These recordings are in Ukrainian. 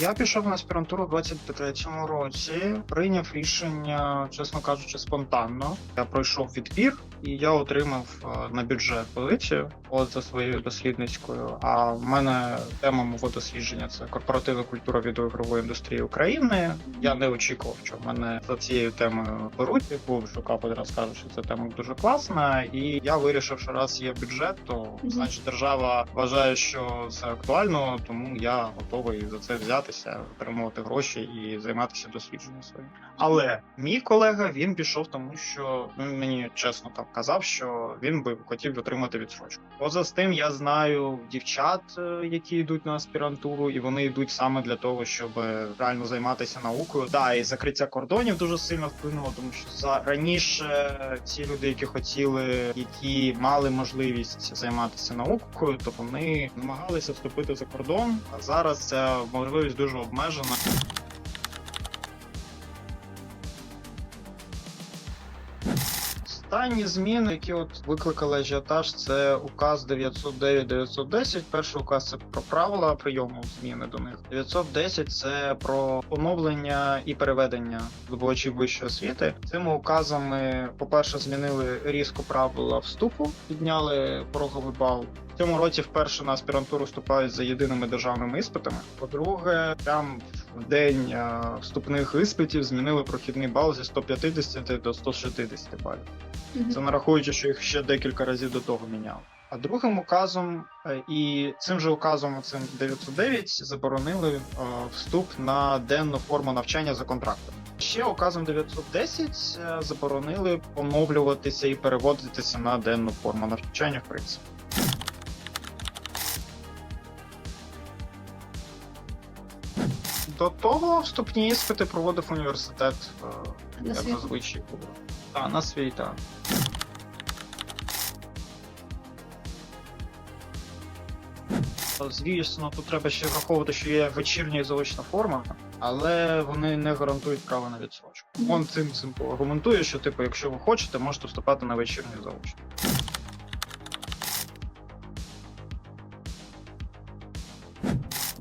Я пішов на аспірантуру у 23-му році. Прийняв рішення, чесно кажучи, спонтанно. Я пройшов відбір і я отримав е, на бюджет позицію от за своєю дослідницькою. А в мене тема мого дослідження це корпоративна культура відеоігрової індустрії України. Я не очікував, що мене за цією темою беруть. Був шукав одразу кажу, що ця тема дуже класна. І я вирішив, що раз є бюджет, то значить держава вважає, що це актуально, тому я готовий за це взятися, отримувати гроші і займатися дослідженням своїм. Але мій колега він пішов, тому що він мені чесно там казав, що він би хотів отримати відсрочку. Поза з тим, я знаю дівчат, е, які йдуть на аспірантуру, і вони йдуть саме для того, щоб реально займатися наукою. Да, і закриття кордонів дуже сильно вплинуло, тому що за раніше ці люди, які хотіли, які мали можливість займатися наукою, то вони намагалися вступити за кордон. А зараз ця можливість дуже обмежена. Останні зміни, які от викликали ажіотаж, це указ 909-910. Перший указ це про правила прийому зміни до них. 910 – це про оновлення і переведення здобувачів вищої освіти. Цими указами, по-перше, змінили різко правила вступу, підняли пороговий бал. Цьому році вперше на аспірантуру вступають за єдиними державними іспитами. По-друге, прям в день е, вступних іспитів змінили прохідний бал зі 150 до 160 балів. Це нарахуючи, що їх ще декілька разів до того міняли. А другим указом е, і цим же указом, цим 909, заборонили е, вступ на денну форму навчання за контрактом. Ще указом 910 е, заборонили оновлюватися і переводитися на денну форму навчання, в принципі. До того вступні іспити проводив університет. е, На як зазвичай було. Так, на свій, так. Звісно, тут треба ще враховувати, що є вечірня і заочна форма, але вони не гарантують право на відсрочку. Он цим цим аргументує, що типу, якщо ви хочете, можете вступати на вечірню і заочну.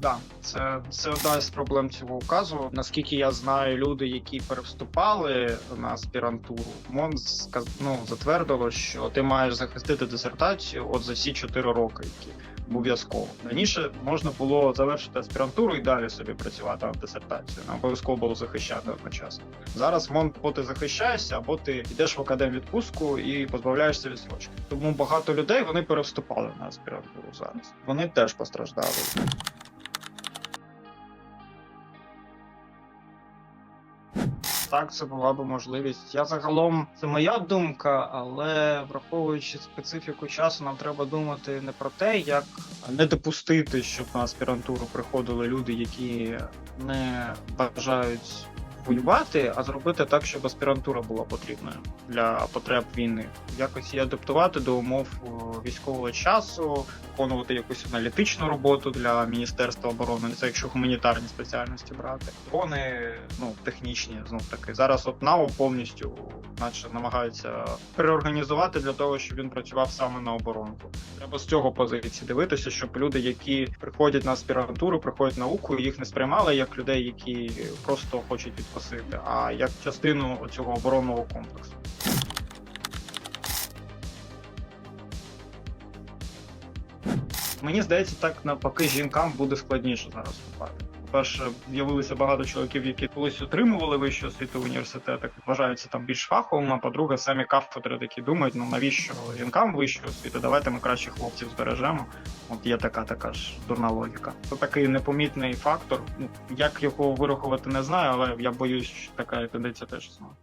Да, це, це одна з проблем цього указу. Наскільки я знаю, люди, які перевступали на аспірантуру, МОН ну, затвердило, що ти маєш захистити дисертацію от за всі 4 роки, які обов'язково. Раніше можна було завершити аспірантуру і далі собі працювати над дисертацією. Не обов'язково було захищати одночасно. Зараз МОН або ти захищаєшся, або ти йдеш в академ відпустку і позбавляєшся відсрочки. Тому багато людей вони перевступали на аспірантуру зараз. Вони теж постраждали. Так, це була б можливість. Я загалом це моя думка, але враховуючи специфіку часу, нам треба думати не про те, як не допустити, щоб на аспірантуру приходили люди, які не бажають воювати, а зробити так, щоб аспірантура була потрібною для потреб війни. Якось її адаптувати до умов військового часу, виконувати якусь аналітичну роботу для міністерства оборони. Це якщо гуманітарні спеціальності брати. Дрони ну технічні знов таки. Зараз от НАО повністю, наче намагаються переорганізувати для того, щоб він працював саме на оборонку. Треба з цього позиції дивитися, щоб люди, які приходять на аспірантуру, приходять науку, їх не сприймали як людей, які просто хочуть відкосити, а як частину цього оборонного комплексу. Мені здається, так навпаки, жінкам буде складніше зараз вступати. По-перше, з'явилося багато чоловіків, які колись отримували вищу освіту в університетах, вважаються там більш фаховими. А по-друге, самі кафедри такі думають: ну навіщо жінкам вищу освіту? Давайте ми краще хлопців збережемо. От є така така ж дурна логіка. Це такий непомітний фактор. Ну як його вирахувати, не знаю, але я боюсь, що така тенденція теж існує.